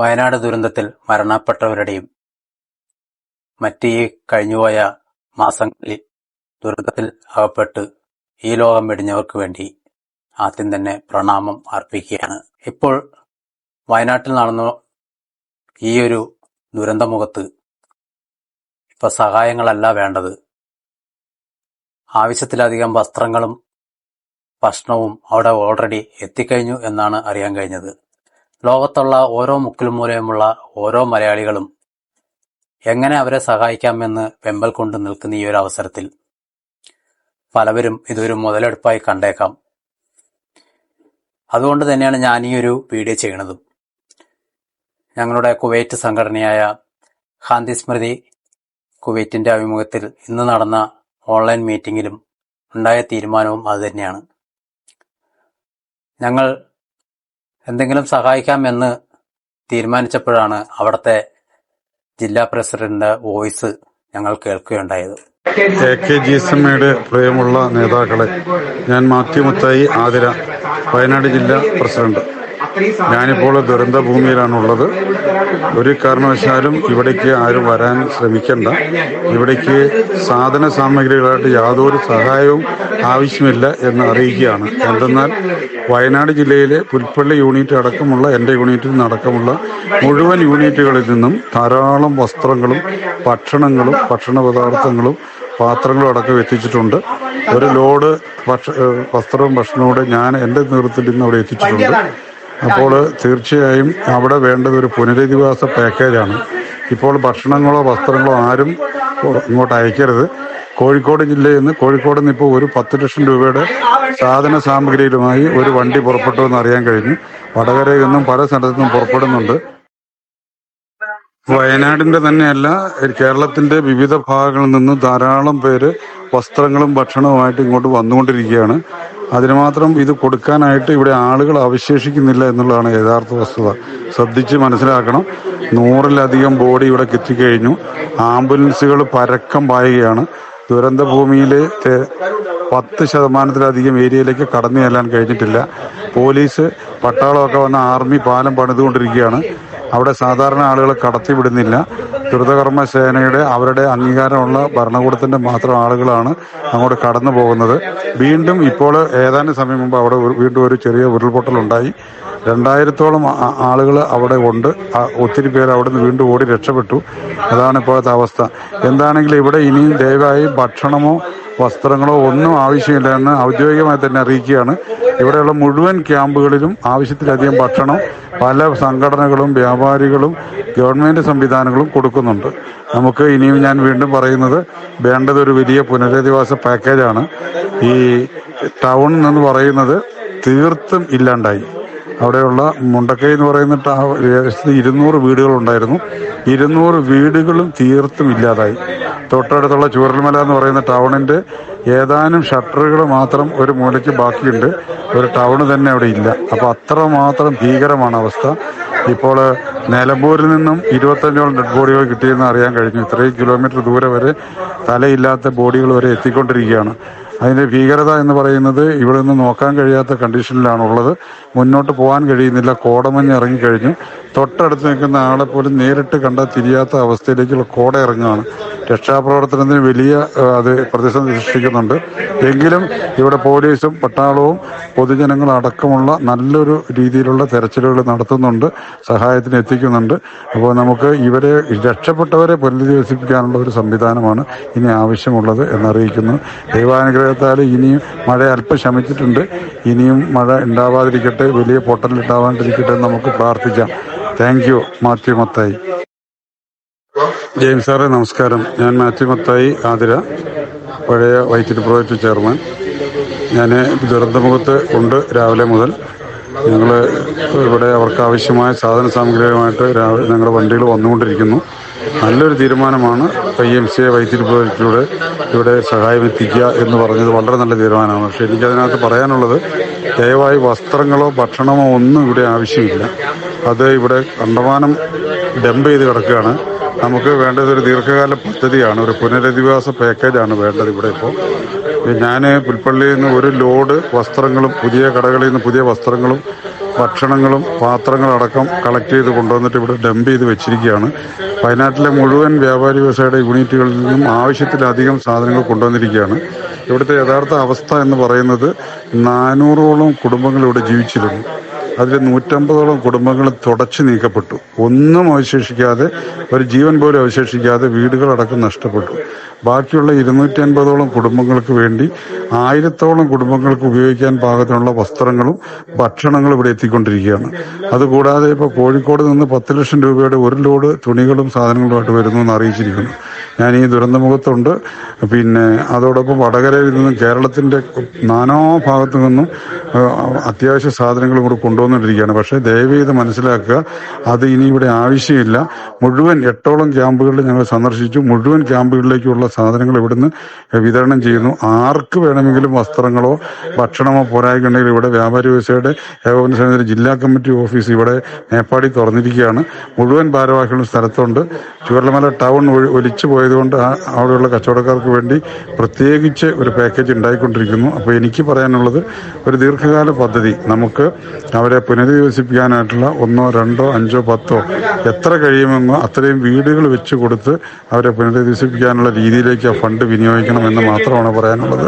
വയനാട് ദുരന്തത്തിൽ മരണപ്പെട്ടവരുടെയും മറ്റ് ഈ കഴിഞ്ഞുപോയ മാസങ്ങളിൽ ദുരന്തത്തിൽ അകപ്പെട്ട് ഈ ലോകം വെടിഞ്ഞവർക്ക് വേണ്ടി ആദ്യം തന്നെ പ്രണാമം അർപ്പിക്കുകയാണ്. ഇപ്പോൾ വയനാട്ടിൽ നടന്ന ഈ ഒരു ദുരന്തമുഖത്ത് ഇപ്പൊ സഹായങ്ങളല്ല വേണ്ടത്. ആവശ്യത്തിലധികം വസ്ത്രങ്ങളും ഭക്ഷണവും അവിടെ ഓൾറെഡി എത്തിക്കഴിഞ്ഞു എന്നാണ് അറിയാൻ കഴിഞ്ഞത്. ലോകത്തുള്ള ഓരോ മുക്കിലും മൂലയുമുള്ള ഓരോ മലയാളികളും എങ്ങനെ അവരെ സഹായിക്കാമെന്ന് വെമ്പൽ കൊണ്ട് നിൽക്കുന്ന ഈ ഒരു അവസരത്തിൽ പലവരും ഇതൊരു മുതലെടുപ്പായി കണ്ടേക്കാം. അതുകൊണ്ട് തന്നെയാണ് ഞാൻ ഈ ഒരു വീഡിയോ ചെയ്യുന്നത്. ഞങ്ങളുടെ കുവൈറ്റ് സംഘടനയായ ഹാന്തി സ്മൃതി കുവൈറ്റിന്റെ അഭിമുഖത്തിൽ ഇന്ന് നടന്ന ഓൺലൈൻ മീറ്റിംഗിലും ഉണ്ടായ തീരുമാനവും അതുതന്നെയാണ് ഞങ്ങൾ എന്തെങ്കിലും സഹായിക്കാം എന്ന് തീരുമാനിച്ചപ്പോഴാണ് അവിടുത്തെ ജില്ലാ പ്രസിഡന്റ് വോയിസ് ഞങ്ങൾ കേൾക്കുകയുണ്ടായത്. എ കെ ജി എസ് എമ്മയുടെ പ്രിയമുള്ള നേതാക്കളെ ഞാൻ മാത്യു മുത്തായി ആതിര വയനാട് ജില്ലാ പ്രസിഡന്റ്. ഞാനിപ്പോൾ ദുരന്ത ഭൂമിയിലാണുള്ളത് ഒരു കാരണവശാലും ഇവിടേക്ക് ആരും വരാൻ ശ്രമിക്കണ്ട. ഇവിടേക്ക് സാധന സാമഗ്രികളായിട്ട് യാതൊരു സഹായവും ആവശ്യമില്ല എന്ന് അറിയിക്കുകയാണ്. എന്തെന്നാൽ വയനാട് ജില്ലയിലെ പുൽപ്പള്ളി യൂണിറ്റ് അടക്കമുള്ള എന്റെ യൂണിറ്റിൽ നിന്നടക്കമുള്ള മുഴുവൻ യൂണിറ്റുകളിൽ നിന്നും ധാരാളം വസ്ത്രങ്ങളും ഭക്ഷണങ്ങളും ഭക്ഷണ പദാർത്ഥങ്ങളും പാത്രങ്ങളും അടക്കം എത്തിച്ചിട്ടുണ്ട്. ഒരു ലോഡ് ഭക്ഷ വസ്ത്രവും ഭക്ഷണവും കൂടെ ഞാൻ എന്റെ നേതൃത്വത്തിൽ നിന്ന് അവിടെ എത്തിച്ചിട്ടുണ്ട്. അപ്പോൾ തീർച്ചയായും അവിടെ വേണ്ടത് ഒരു പുനരധിവാസ പാക്കേജാണ്. ഇപ്പോൾ ഭക്ഷണങ്ങളോ വസ്ത്രങ്ങളോ ആരും ഇങ്ങോട്ട് അയക്കരുത്. കോഴിക്കോട് ജില്ലയിൽ നിന്ന് കോഴിക്കോട് നിന്ന് ഇപ്പോൾ ഒരു പത്ത് ലക്ഷം രൂപയുടെ സാധന സാമഗ്രികളുമായി ഒരു വണ്ടി പുറപ്പെട്ടു എന്ന് അറിയാൻ കഴിഞ്ഞു. വടകരയിൽ നിന്നും പല സ്ഥലത്തു പുറപ്പെടുന്നുണ്ട്. വയനാടിന്റെ തന്നെയല്ല കേരളത്തിന്റെ വിവിധ ഭാഗങ്ങളിൽ നിന്ന് ധാരാളം പേര് വസ്ത്രങ്ങളും ഭക്ഷണവുമായിട്ട് ഇങ്ങോട്ട് വന്നുകൊണ്ടിരിക്കുകയാണ്. അതിനുമാത്രം ഇത് കൊടുക്കാനായിട്ട് ഇവിടെ ആളുകൾ അവശേഷിക്കുന്നില്ല എന്നുള്ളതാണ് യഥാർത്ഥ വസ്തുത. ശ്രദ്ധിച്ച് മനസ്സിലാക്കണം. നൂറിലധികം ബോഡി ഇവിടെ എത്തിക്കഴിഞ്ഞു ആംബുലൻസുകൾ പരക്കം പായുകയാണ്. ദുരന്ത ഭൂമിയിലെ പത്ത് ശതമാനത്തിലധികം ഏരിയയിലേക്ക് കടന്നു ചെല്ലാൻ കഴിഞ്ഞിട്ടില്ല. പോലീസ് പട്ടാളമൊക്കെ വന്ന ആർമി പാലം പണിതുകൊണ്ടിരിക്കുകയാണ്. അവിടെ സാധാരണ ആളുകളെ കടത്തിവിടുന്നില്ല. ദ്രുതകർമ്മ സേനയുടെ അവരുടെ അംഗീകാരമുള്ള ഭരണകൂടത്തിന്റെ മാത്രം ആളുകളാണ് അങ്ങോട്ട് കടന്നു പോകുന്നത് വീണ്ടും ഇപ്പോൾ ഏതാനും സമയം മുമ്പ് അവിടെ വീണ്ടും ഒരു ചെറിയ ഉരുൾപൊട്ടലുണ്ടായി. രണ്ടായിരത്തോളം ആളുകൾ അവിടെ ഉണ്ട്. ഒത്തിരി പേര് അവിടെ നിന്ന് വീണ്ടും ഓടി രക്ഷപ്പെട്ടു. അതാണ് ഇപ്പോഴത്തെ അവസ്ഥ. എന്താണെങ്കിലും ഇവിടെ ഇനിയും ദയവായി ഭക്ഷണമോ വസ്ത്രങ്ങളോ ഒന്നും ആവശ്യമില്ല എന്ന് ഔദ്യോഗികമായി തന്നെ അറിയിക്കുകയാണ്. ഇവിടെയുള്ള മുഴുവൻ ക്യാമ്പുകളിലും ആവശ്യത്തിലധികം ഭക്ഷണം പല സംഘടനകളും വ്യാപാരികളും ഗവൺമെന്റ് സംവിധാനങ്ങളും കൊടുക്കുന്നുണ്ട്. നമുക്ക് ഇനിയും ഞാൻ വീണ്ടും പറയുന്നത് വേണ്ടത് ഒരു വലിയ പുനരധിവാസ പാക്കേജാണ്. ഈ ടൗൺ എന്ന് പറയുന്നത് തീർത്തും ഇല്ലാണ്ടായി. അവിടെയുള്ള മുണ്ടക്കൈ എന്ന് പറയുന്ന ഏകദേശം ഇരുന്നൂറ് വീടുകളുണ്ടായിരുന്നു ഇരുന്നൂറ് വീടുകളും തീർത്തും ഇല്ലാതായി. തൊട്ടടുത്തുള്ള ചൂരൽമല എന്ന് പറയുന്ന ടൗണിന്റെ ഏതാനും ഷട്ടറുകൾ മാത്രം ഒരു മൂലയ്ക്ക് ബാക്കിയുണ്ട്. ഒരു ടൗൺ തന്നെ അവിടെ ഇല്ല. അപ്പോൾ അത്ര മാത്രം ഭീകരമാണ് അവസ്ഥ. ഇപ്പോൾ നിലമ്പൂരിൽ നിന്നും ഇരുപത്തഞ്ചോളം ഡെഡ് ബോഡികൾ കിട്ടിയെന്ന് അറിയാൻ കഴിഞ്ഞു. ഇത്രയും കിലോമീറ്റർ ദൂരെ വരെ തലയില്ലാത്ത ബോഡികൾ വരെ എത്തിക്കൊണ്ടിരിക്കുകയാണ്. അതിന്റെ ഭീകരത എന്ന് പറയുന്നത് ഇവിടെ നിന്ന് നോക്കാൻ കഴിയാത്ത കണ്ടീഷനിലാണ് ഉള്ളത് മുന്നോട്ട് പോകാൻ കഴിയുന്നില്ല. കോടമഞ്ഞ് ഇറങ്ങിക്കഴിഞ്ഞു. തൊട്ടടുത്ത് നിൽക്കുന്ന ആളെ പോലും നേരിട്ട് കണ്ടാൽ തിരിയാത്ത അവസ്ഥയിലേക്കുള്ള കോട ഇറങ്ങുകയാണ്. രക്ഷാപ്രവർത്തനത്തിന് വലിയ അത് പ്രതിസന്ധി സൃഷ്ടിക്കുന്നുണ്ട്. എങ്കിലും ഇവിടെ പോലീസും പട്ടാളവും പൊതുജനങ്ങളും അടക്കമുള്ള നല്ലൊരു രീതിയിലുള്ള തെരച്ചിലുകൾ നടത്തുന്നുണ്ട് സഹായത്തിന് എത്തിക്കുന്നുണ്ട്. അപ്പോൾ നമുക്ക് ഇവരെ രക്ഷപ്പെട്ടവരെ പുനരധിവസിപ്പിക്കാനുള്ള ഒരു സംവിധാനമാണ് ഇനി ആവശ്യമുള്ളത് എന്നറിയിക്കുന്നു. ദൈവാനുഗ്രഹത്താൽ ഇനിയും മഴ അല്പം ശമിച്ചിട്ടുണ്ട്. ഇനിയും മഴ ഉണ്ടാവാതിരിക്കട്ടെ വലിയ പൊട്ടലുണ്ടാവാണ്ടിരിക്കട്ടെ എന്ന് നമുക്ക് പ്രാർത്ഥിക്കാം. Thank you Mathew Mathai. James സാറെ നമസ്കാരം. ഞാൻ മാത്യു മത്തായി ആതിര പഴയ വൈദ്യുതി പ്രോജക്റ്റ് ചെയർമാൻ. ഞാൻ ദുരന്തമുഖത്ത് ഉണ്ട് രാവിലെ മുതൽ. ഞങ്ങൾ ഇവിടെ അവർക്ക് ആവശ്യമായ സാധന സാമഗ്രികളുമായിട്ട് രാവിലെ ഞങ്ങളുടെ വണ്ടികൾ വന്നുകൊണ്ടിരിക്കുന്നു. നല്ലൊരു തീരുമാനമാണ് ഐ എം സി എ വൈദ്യുതി പ്രോജക്റ്റിലൂടെ ഇവിടെ സഹായം എത്തിക്കുക എന്ന് പറഞ്ഞത് വളരെ നല്ല തീരുമാനമാണ്. പക്ഷേ എനിക്കതിനകത്ത് പറയാനുള്ളത് ദയവായി വസ്ത്രങ്ങളോ ഭക്ഷണമോ ഒന്നും ഇവിടെ ആവശ്യമില്ല. അത് ഇവിടെ കണ്ടമാനം ഡംപ് ചെയ്ത് കിടക്കുകയാണ്. നമുക്ക് വേണ്ടത് ഒരു ദീർഘകാല പദ്ധതിയാണ് ഒരു പുനരധിവാസ പാക്കേജാണ് വേണ്ടത് ഇവിടെ ഇപ്പോൾ ഞാൻ പുൽപ്പള്ളിയിൽ നിന്ന് ഒരു ലോഡ് വസ്ത്രങ്ങളും പുതിയ കടകളിൽ നിന്ന് പുതിയ വസ്ത്രങ്ങളും ഭക്ഷണങ്ങളും പാത്രങ്ങളടക്കം കളക്ട് ചെയ്ത് കൊണ്ടുവന്നിട്ട് ഇവിടെ ഡംപ് ചെയ്ത് വെച്ചിരിക്കുകയാണ്. വയനാട്ടിലെ മുഴുവൻ വ്യാപാരി വ്യവസായയുടെ യൂണിറ്റുകളിൽ നിന്നും ആവശ്യത്തിലധികം സാധനങ്ങൾ കൊണ്ടുവന്നിരിക്കുകയാണ്. ഇവിടുത്തെ യഥാർത്ഥ അവസ്ഥ എന്ന് പറയുന്നത് നാനൂറോളം കുടുംബങ്ങൾ ഇവിടെ ജീവിച്ചിരുന്നു. അതിൽ നൂറ്റമ്പതോളം കുടുംബങ്ങൾ തുടച്ചു നീക്കപ്പെട്ടു. ഒന്നും അവശേഷിക്കാതെ ഒരു ജീവൻ പോലും അവശേഷിക്കാതെ വീടുകളടക്കം നഷ്ടപ്പെട്ടു. ബാക്കിയുള്ള ഇരുന്നൂറ്റി അൻപതോളം കുടുംബങ്ങൾക്ക് വേണ്ടി ആയിരത്തോളം കുടുംബങ്ങൾക്ക് ഉപയോഗിക്കാൻ പാകത്തിനുള്ള വസ്ത്രങ്ങളും ഭക്ഷണങ്ങളും ഇവിടെ എത്തിക്കൊണ്ടിരിക്കുകയാണ്. അതുകൂടാതെ ഇപ്പോൾ കോഴിക്കോട് നിന്ന് പത്ത് ലക്ഷം രൂപയുടെ ഒരു ലോഡ് തുണികളും സാധനങ്ങളുമായിട്ട് വരുന്നു എന്ന് അറിയിച്ചിരിക്കുന്നു. ഞാൻ ഈ ദുരന്തമുഖത്തുണ്ട്. പിന്നെ അതോടൊപ്പം വടകരയിൽ നിന്നും കേരളത്തിന്റെ നാനോ ഭാഗത്തു നിന്നും അത്യാവശ്യ സാധനങ്ങൾ കൂടെ കൊണ്ടുവന്നുകൊണ്ടിരിക്കുകയാണ്. പക്ഷേ ദയവ് ചെയ്ത് മനസ്സിലാക്കുക അത് ഇനി ഇവിടെ ആവശ്യമില്ല. മുഴുവൻ എട്ടോളം ക്യാമ്പുകളിൽ ഞങ്ങൾ സന്ദർശിച്ചു. മുഴുവൻ ക്യാമ്പുകളിലേക്കുള്ള സാധനങ്ങൾ ഇവിടുന്ന് വിതരണം ചെയ്യുന്നു. ആർക്ക് വേണമെങ്കിലും വസ്ത്രങ്ങളോ ഭക്ഷണമോ പോരായിക്കുണ്ടെങ്കിൽ ഇവിടെ വ്യാപാരി വ്യവസായയുടെ ഏകോപന സമിതി ജില്ലാ കമ്മിറ്റി ഓഫീസ് ഇവിടെ മേപ്പാടി തുറന്നിരിക്കുകയാണ്. മുഴുവൻ ഭാരവാഹികളും സ്ഥലത്തുണ്ട്. ചുവരലമല ടൗൺ ഒലിച്ചു ആ അവിടെയുള്ള കച്ചവടക്കാർക്ക് വേണ്ടി പ്രത്യേകിച്ച് ഒരു പാക്കേജ് ഉണ്ടായിക്കൊണ്ടിരിക്കുന്നു. അപ്പോൾ എനിക്ക് പറയാനുള്ളത് ഒരു ദീർഘകാല പദ്ധതി. നമുക്ക് അവരെ പുനരധിവസിപ്പിക്കാനായിട്ടുള്ള ഒന്നോ രണ്ടോ അഞ്ചോ പത്തോ എത്ര കഴിയുമെന്നോ അത്രയും വീടുകൾ വെച്ച് കൊടുത്ത് അവരെ പുനരധിവസിപ്പിക്കാനുള്ള രീതിയിലേക്ക് ആ ഫണ്ട് വിനിയോഗിക്കണം എന്ന് മാത്രമാണ് പറയാനുള്ളത്.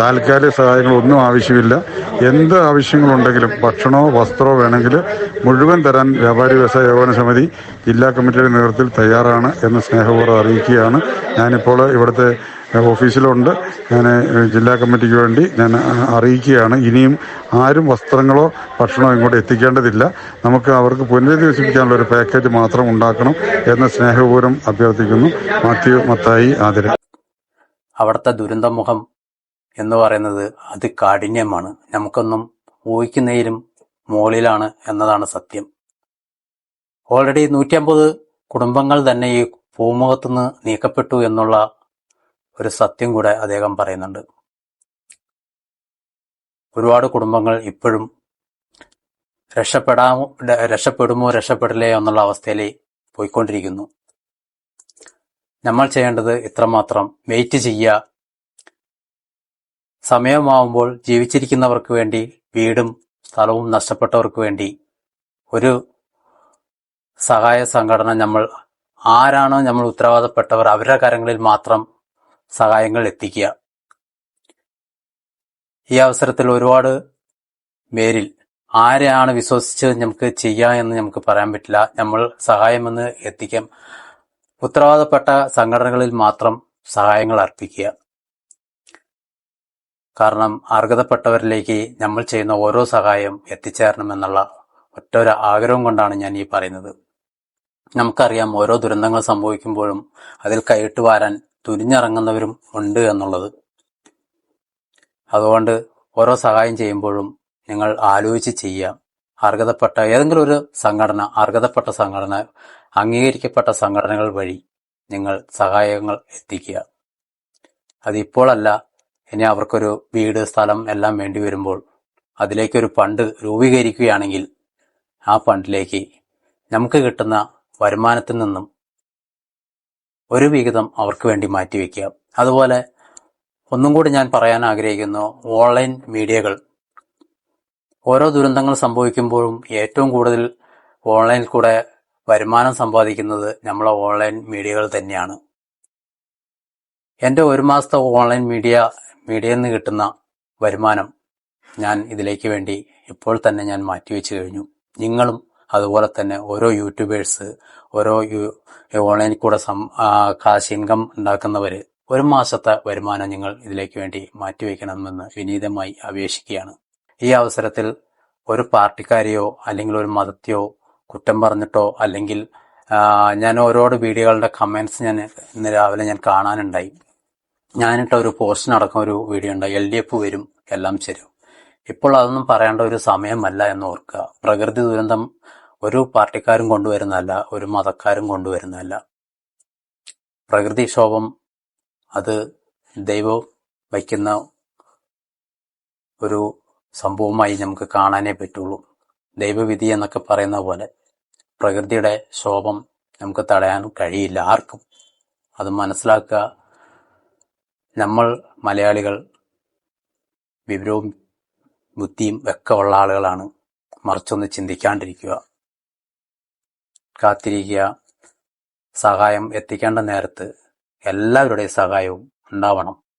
താൽക്കാലിക സഹായങ്ങൾ ഒന്നും ആവശ്യമില്ല. എന്ത് ആവശ്യങ്ങളുണ്ടെങ്കിലും ഭക്ഷണമോ വസ്ത്രമോ വേണമെങ്കിൽ മുഴുവൻ തരാൻ വ്യാപാരി വ്യവസായ ഏകോപന സമിതി ജില്ലാ കമ്മിറ്റിയുടെ നേതൃത്വത്തിൽ തയ്യാറാണ് എന്ന് സ്നേഹപൂർവം അറിയിക്കുകയാണ്. ഞാനിപ്പോൾ ഇവിടുത്തെ ഓഫീസിലുണ്ട്. ഞാൻ ജില്ലാ കമ്മിറ്റിക്ക് വേണ്ടി ഞാൻ അറിയിക്കുകയാണ്. ഇനിയും ആരും വസ്ത്രങ്ങളോ ഭക്ഷണമോ ഇങ്ങോട്ട് എത്തിക്കേണ്ടതില്ല. നമുക്ക് അവർക്ക് പുനരധിവസിപ്പിക്കാനുള്ള ഒരു പാക്കേജ് മാത്രം ഉണ്ടാക്കണം എന്ന് സ്നേഹപൂർവം അഭ്യർത്ഥിക്കുന്നു. മാത്യു മത്തായി ആദരം അവിടുത്തെ ദുരന്തമുഖം എന്ന് പറയുന്നത് അതികാഠിന്യമാണ് നമുക്കൊന്നും ഊഹിക്കുന്നതിലും മുകളിലാണ് എന്നതാണ് സത്യം. ഓൾറെഡി നൂറ്റിയമ്പത് കുടുംബങ്ങൾ തന്നെ ഈ ഭൂമുഖത്തുനിന്ന് നീക്കപ്പെട്ടു എന്നുള്ള ഒരു സത്യം കൂടെ അദ്ദേഹം പറയുന്നുണ്ട്. ഒരുപാട് കുടുംബങ്ങൾ ഇപ്പോഴും രക്ഷപ്പെടാമോ രക്ഷപ്പെടുമോ രക്ഷപ്പെടില്ലേ എന്നുള്ള അവസ്ഥയിലേ പോയിക്കൊണ്ടിരിക്കുന്നു. നമ്മൾ ചെയ്യേണ്ടത് ഇത്രമാത്രം വെയിറ്റ് ചെയ്യുക സമയമാവുമ്പോൾ ജീവിച്ചിരിക്കുന്നവർക്ക് വേണ്ടി വീടും സ്ഥലവും നഷ്ടപ്പെട്ടവർക്ക് വേണ്ടി ഒരു സഹായ സംഘടന നമ്മൾ ആരാണോ നമ്മൾ ഉത്തരവാദപ്പെട്ടവർ അവരുടെ കാര്യങ്ങളിൽ മാത്രം സഹായങ്ങൾ എത്തിക്കുക. ഈ അവസരത്തിൽ ഒരുപാട് പേരിൽ ആരെയാണ് വിശ്വസിച്ച് നമുക്ക് ചെയ്യാം എന്ന് നമുക്ക് പറയാൻ പറ്റില്ല. നമ്മൾ സഹായമെന്ന് എത്തിക്കാം. ഉത്തരവാദപ്പെട്ട സംഘടനകളിൽ മാത്രം സഹായങ്ങൾ അർപ്പിക്കുക. കാരണം അർഹതപ്പെട്ടവരിലേക്ക് നമ്മൾ ചെയ്യുന്ന ഓരോ സഹായം എത്തിച്ചേരണമെന്നുള്ള ഒറ്റ ഒരു ആഗ്രഹം കൊണ്ടാണ് ഞാൻ ഈ പറയുന്നത്. നമുക്കറിയാം ഓരോ ദുരന്തങ്ങൾ സംഭവിക്കുമ്പോഴും അതിൽ കൈയിട്ട് വാരാൻ തുനിഞ്ഞിറങ്ങുന്നവരും ഉണ്ട് എന്നുള്ളത്. അതുകൊണ്ട് ഓരോ സഹായം ചെയ്യുമ്പോഴും നിങ്ങൾ ആലോചിച്ച് ചെയ്യുക. അർഹതപ്പെട്ട ഏതെങ്കിലും ഒരു സംഘടന അർഹതപ്പെട്ട സംഘടന അംഗീകരിക്കപ്പെട്ട സംഘടനകൾ വഴി നിങ്ങൾ സഹായങ്ങൾ എത്തിക്കുക. അത് ഇപ്പോഴല്ല ഇനി അവർക്കൊരു വീട് സ്ഥലം എല്ലാം വേണ്ടി വരുമ്പോൾ അതിലേക്കൊരു ഫണ്ട് രൂപീകരിക്കുകയാണെങ്കിൽ ആ ഫണ്ടിലേക്ക് നമുക്ക് കിട്ടുന്ന വരുമാനത്തിൽ നിന്നും ഒരു വിഹിതം അവർക്ക് വേണ്ടി മാറ്റിവെക്കുക അതുപോലെ ഒന്നും കൂടി ഞാൻ പറയാൻ ആഗ്രഹിക്കുന്നു ഓൺലൈൻ മീഡിയകൾ. ഓരോ ദുരന്തങ്ങൾ സംഭവിക്കുമ്പോഴും ഏറ്റവും കൂടുതൽ ഓൺലൈനിൽ കൂടെ വരുമാനം സമ്പാദിക്കുന്നത് നമ്മളെ ഓൺലൈൻ മീഡിയകൾ തന്നെയാണ്. എന്റെ ഒരു മാസത്തെ ഓൺലൈൻ മീഡിയ മീഡിയയിൽ നിന്ന് കിട്ടുന്ന വരുമാനം ഞാൻ ഇതിലേക്ക് വേണ്ടി ഇപ്പോൾ തന്നെ ഞാൻ മാറ്റിവെച്ച് കഴിഞ്ഞു. നിങ്ങളും അതുപോലെ തന്നെ ഓരോ യൂട്യൂബേഴ്സ് ഓരോ ഓൺലൈനിൽ കൂടെ സം കാശ് ഇൻകം ഉണ്ടാക്കുന്നവർ ഒരു മാസത്തെ വരുമാനം നിങ്ങൾ ഇതിലേക്ക് വേണ്ടി മാറ്റിവെക്കണമെന്ന് വിനീതമായി അപേക്ഷിക്കുകയാണ്. ഈ അവസരത്തിൽ ഒരു പാർട്ടിക്കാരെയോ അല്ലെങ്കിൽ ഒരു മതത്തെയോ കുറ്റം പറഞ്ഞിട്ടോ അല്ലെങ്കിൽ ഞാൻ ഓരോട് വീഡിയോകളുടെ കമൻസ് ഞാൻ ഇന്ന് രാവിലെ ഞാൻ കാണാനുണ്ടായി. ഞാനിട്ട ഒരു പോസ്റ്റിനടക്കം ഒരു വീഡിയോ ഉണ്ട്. എൽ ഡി എഫ് വരും. എല്ലാം ശരും ഇപ്പോൾ അതൊന്നും പറയേണ്ട ഒരു സമയമല്ല എന്ന് ഓർക്കുക. പ്രകൃതി ദുരന്തം ഒരു പാർട്ടിക്കാരും കൊണ്ടുവരുന്നതല്ല ഒരു മതക്കാരും കൊണ്ടുവരുന്നതല്ല. പ്രകൃതിക്ഷോഭം അത് ദൈവം വയ്ക്കുന്ന ഒരു സംഭവമായി നമുക്ക് കാണാനേ പറ്റുള്ളൂ. ദൈവവിധി എന്നൊക്കെ പറയുന്ന പോലെ പ്രകൃതിയുടെ ശോഭം നമുക്ക് തടയാൻ കഴിയില്ല. ആർക്കും അത് മനസ്സിലാക്കുക നമ്മൾ മലയാളികൾ വിവരവും ബുദ്ധിയും ഒക്കെ ഉള്ള ആളുകളാണ്. മറിച്ചൊന്ന് ചിന്തിക്കാണ്ടിരിക്കുക. കാത്തിരിക്കുക. സഹായം എത്തിക്കേണ്ട നേരത്ത് എല്ലാവരുടെയും സഹായവും ഉണ്ടാവണം.